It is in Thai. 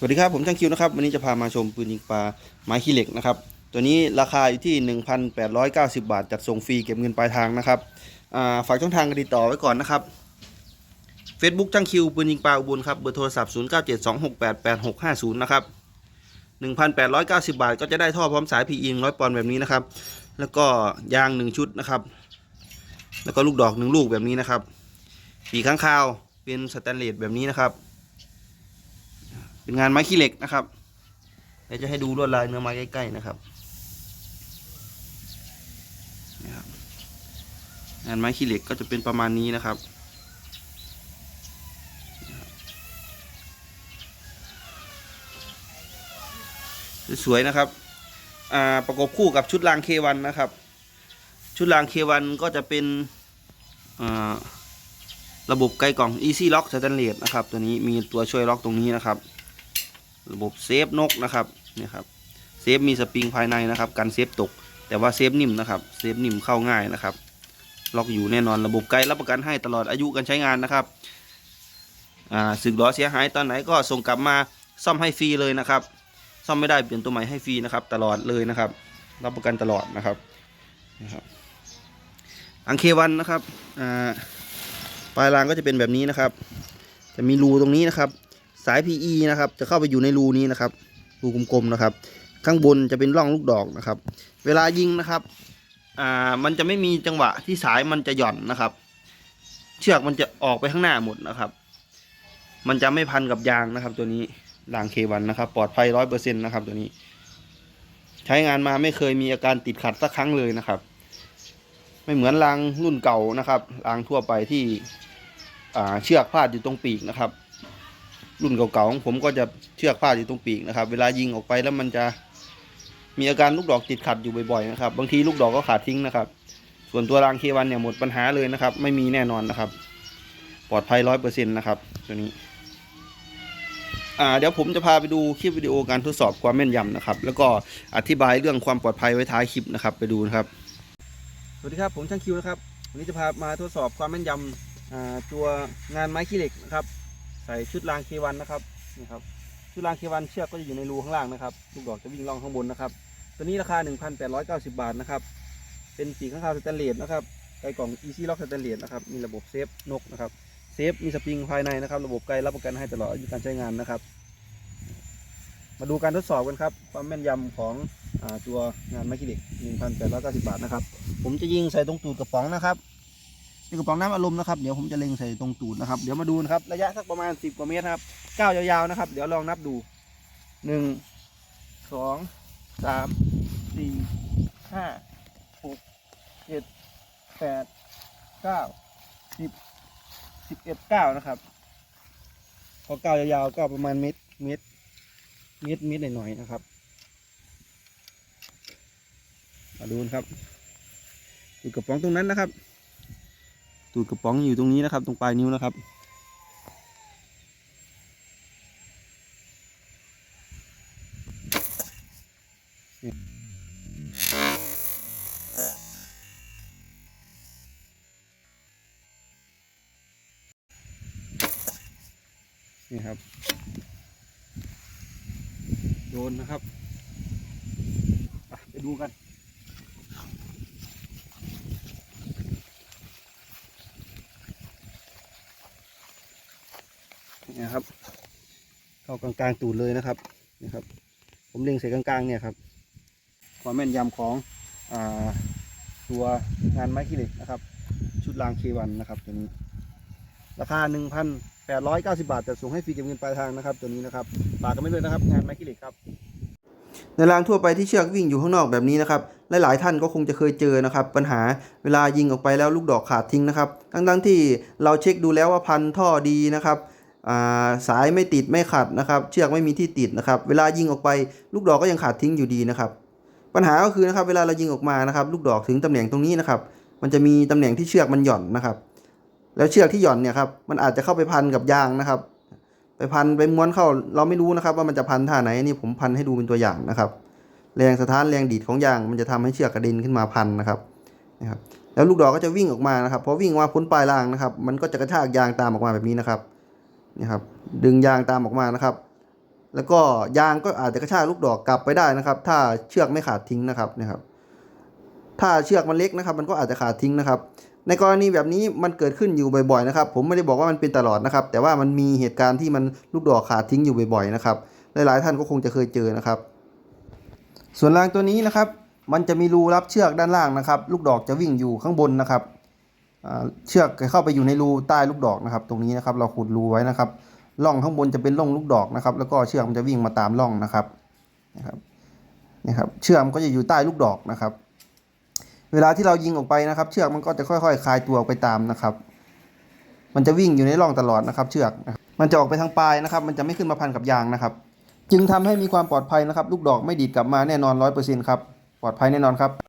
สวัสดีครับผมช่างคิวนะครับวันนี้จะพามาชมปืนยิงปลาไม้ขี้เหล็กนะครับตัวนี้ราคาอยู่ที่ 1,890 บาท จัดส่งฟรีเก็บเงินปลายทางนะครับาฝากช่องทางการติดต่อไว้ก่อนนะครับ Facebook ช่างคิวปืนยิงปลาอุบลครับเบอร์โทรศัพท์ 0972688650 นะครับ 1,890 บาท ก็จะได้ท่อพร้อมสาย PE 100ปอนด์แบบนี้นะครับ แล้วก็ยาง 1 ชุดนะครับ แล้วก็ลูกดอก 1 ลูกแบบนี้นะครับปีกข้างคาวเป็นสแตนเลสแบบนี้นะครับ เป็นงานไม้ขี้เหล็กนะครับเดี๋ยวจะให้ดูลวดลายเนื้อไม้ใกล้ๆนะครับนี่ครับ งานไม้ขี้เหล็กก็จะเป็นประมาณนี้นะครับ สวยๆนะครับประกบคู่กับชุดรางเควันนะครับ ชุดรางเควันก็จะเป็นระบบไกลกล่อง Easy Lock Stainless นะครับ ตัวนี้มีตัวช่วยล็อกตรงนี้นะครับ ระบบเซฟนกนะครับนี่ครับเซฟมีสปริงภายในนะครับกันเซฟตก แต่ว่าเซฟนิ่มนะครับเซฟนิ่มเข้าง่ายนะครับล็อกอยู่แน่นอนระบบไกลรับประกันให้ตลอดอายุการใช้งานนะครับอ่าสึกล้อเสียหายตอนไหนก็ส่งกลับมาซ่อมให้ฟรีเลยนะครับ ซ่อมไม่ได้เปลี่ยนตัวใหม่ให้ฟรีนะครับ ตลอดเลยนะครับ รับประกันตลอดนะครับนะครับ อังเควันนะครับอ่าปลายรางก็จะเป็นแบบนี้นะครับ จะมีรูตรงนี้นะครับ สาย PE นะครับ จะเข้าไปอยู่ในรูนี้นะครับ รูกลมๆนะครับ ข้างบนจะเป็นร่องลูกดอกนะครับ เวลายิงนะครับ อ่า มันจะไม่มีจังหวะที่สายมันจะหย่อนนะครับ เชือกมันจะออกไปข้างหน้าหมดนะครับ มันจะไม่พันกับยางนะครับ ตัวนี้รางเควันนะครับ ปลอดภัยร้อยเปอร์เซ็นต์นะครับ ตัวนี้ ใช้งานมาไม่เคยมีอาการติดขัดสักครั้งเลยนะครับ ไม่เหมือนรางรุ่นเก่านะครับรางทั่วไปที่อ่าเชือกพาดอยู่ตรงปีกนะครับ รุ่นเก่าๆของผมก็จะเชือกพาดอยู่ตรงปีกนะครับ เวลายิงออกไปแล้วมันจะมีอาการลูกดอกติดขัดอยู่บ่อยๆนะครับ บางทีลูกดอกก็ขาดทิ้งนะครับ ส่วนตัวรางเควันเนี่ยหมดปัญหาเลยนะครับ ไม่มีแน่นอนนะครับ ปลอดภัยร้อยเปอร์เซ็นต์นะครับตัวนี้ อ่าเดี๋ยวผมจะพาไปดูคลิปวิดีโอการทดสอบความแม่นยำนะครับ แล้วก็อธิบายเรื่องความปลอดภัยไว้ท้ายคลิปนะครับ ไปดูนะครับ สวัสดีครับผมช่างคิวนะครับวันนี้จะพามาทดสอบความแม่นยำอ่าตัวงานไม้ขี้เหล็กนะครับ ใส่ชุดรางเควันนะครับนี่ครับชุดรางเควันเชือกก็จะอยู่ในรูข้างล่างนะครับลูกดอกจะวิ่งล่องข้างบนนะครับ ตัวนี้ราคา 1,890 บาทนะครับ เป็นปีกข้างคาวสแตนเลสนะครับไกกล่อง Easy Lock สแตนเลสนะครับมีระบบเซฟนกนะครับเซฟมีสปริงภายในนะครับ ระบบไกลรับประกันให้ตลอดอายุการใช้งานนะครับ มาดูการทดสอบกันครับ ความแม่นยำของอาตัวงานไม้ขี้เหล็ก1,890 บาทนะครับ ผมจะยิงใส่ตรงตูดกระป๋องนะครับ นี่กระป๋องน้ำอารมณ์นะครับเดี๋ยวผมจะเล็งใส่ตรงตูดนะครับเดี๋ยวมาดูนะครับระยะสักประมาณ10กว่าเมตรครับก้าวยาวๆนะครับเดี๋ยวลองนับดู1 2 3 4 5 6 7 8 9 10 11 9นะครับพอก้าวยาวๆก็ประมาณเมตรเมตรเมตรเมตรหน่อยๆนะครับมาดูนะครับดูกระป๋องตรงนั้นนะครับ ตูดกระป๋องอยู่ตรงนี้นะครับ ตรงปลายนิ้วนะครับ นี่ครับ โดนนะครับ ไปดูกัน นะครับ เข้ากลางๆตูดเลยนะครับนี่ครับ ผมเล็งใส่กลางๆเนี่ยครับความแม่นยำของอตัวงานไม้ขี้เหล็กนะครับ ชุดรางเควันนะครับตัวนี้ ราคา 1,890 บาทแต่ส่งให้ฟรีเก็บเงินปลายทางนะครับ ตัวนี้นะครับฝากกันไม่เลยนะครับ งานไม้ขี้เหล็กครับในรางทั่วไปที่เชือกวิ่งอยู่ข้างนอกแบบนี้นะครับหลายๆท่านก็คงจะเคยเจอนะครับ ปัญหาเวลายิงออกไปแล้วลูกดอกขาดทิ้งนะครับทั้งๆที่เราเช็คดูแล้วว่าพันท่อดีนะครับ สายไม่ติดไม่ขัดนะครับ เชือกไม่มีที่ติดนะครับ เวลายิงออกไปลูกดอกก็ยังขาดทิ้งอยู่ดีนะครับ ปัญหาก็คือนะครับเวลาเรายิงออกมานะครับ ลูกดอกถึงตำแหน่งตรงนี้นะครับ มันจะมีตำแหน่งที่เชือกมันหย่อนนะครับ แล้วเชือกที่หย่อนเนี่ยครับมันอาจจะเข้าไปพันกับยางนะครับ ไปพันไปม้วนเข้าเราไม่รู้นะครับ ว่ามันจะพันท่าไหนนี่ผมพันให้ดูเป็นตัวอย่างนะครับ แรงสถานแรงดีดของยาง มันจะทำให้เชือกกระเด็นขึ้นมาพันนะครับนะครับแล้วลูกดอกก็จะวิ่งออกมานะครับพอวิ่งออกมาพ้นปลายรางนะครับ มันก็จะกระชากยางตามออกมาแบบนี้นะครับ นี่ครับ ดึงยางตามออกมานะครับ แล้วก็ยางก็อาจจะกระชากลูกดอกกลับไปได้นะครับ ถ้าเชือกไม่ขาดทิ้งนะครับนะครับ ถ้าเชือกมันเล็กนะครับ มันก็อาจจะขาดทิ้งนะครับ ในกรณีแบบนี้มันเกิดขึ้นอยู่บ่อยๆนะครับ ผมไม่ได้บอกว่ามันเป็นตลอดนะครับ แต่ว่ามันมีเหตุการณ์ที่มันลูกดอกขาดทิ้งอยู่บ่อยๆนะครับหลายๆท่านก็คงจะเคยเจอนะครับ ส่วนรางตัวนี้นะครับ มันจะมีรูรับเชือกด้านล่างนะครับ ลูกดอกจะวิ่งอยู่ข้างบนนะครับ เชือกจะเข้าไปอยู่ในรูใต้ลูกดอกนะครับ ตรงนี้นะครับเราขุดรูไว้นะครับร่องข้างบนจะเป็นร่องลูกดอกนะครับ แล้วก็เชือกมันจะวิ่งมาตามร่องนะครับนะครับนี่ครับเชือกมันก็จะอยู่ใต้ลูกดอกนะครับ เวลาที่เรายิงออกไปนะครับ เชือกมันก็จะค่อยๆคลายตัวออกไปตามนะครับ มันจะวิ่งอยู่ในร่องตลอดนะครับ เชือกมันจะออกไปทางปลายนะครับ มันจะไม่ขึ้นมาพันกับยางนะครับ จึงทำให้มีความปลอดภัยนะครับ ลูกดอกไม่ดีดกลับมาแน่นอนร้อยเปอร์เซ็นต์ครับปลอดภัยแน่นอนครับ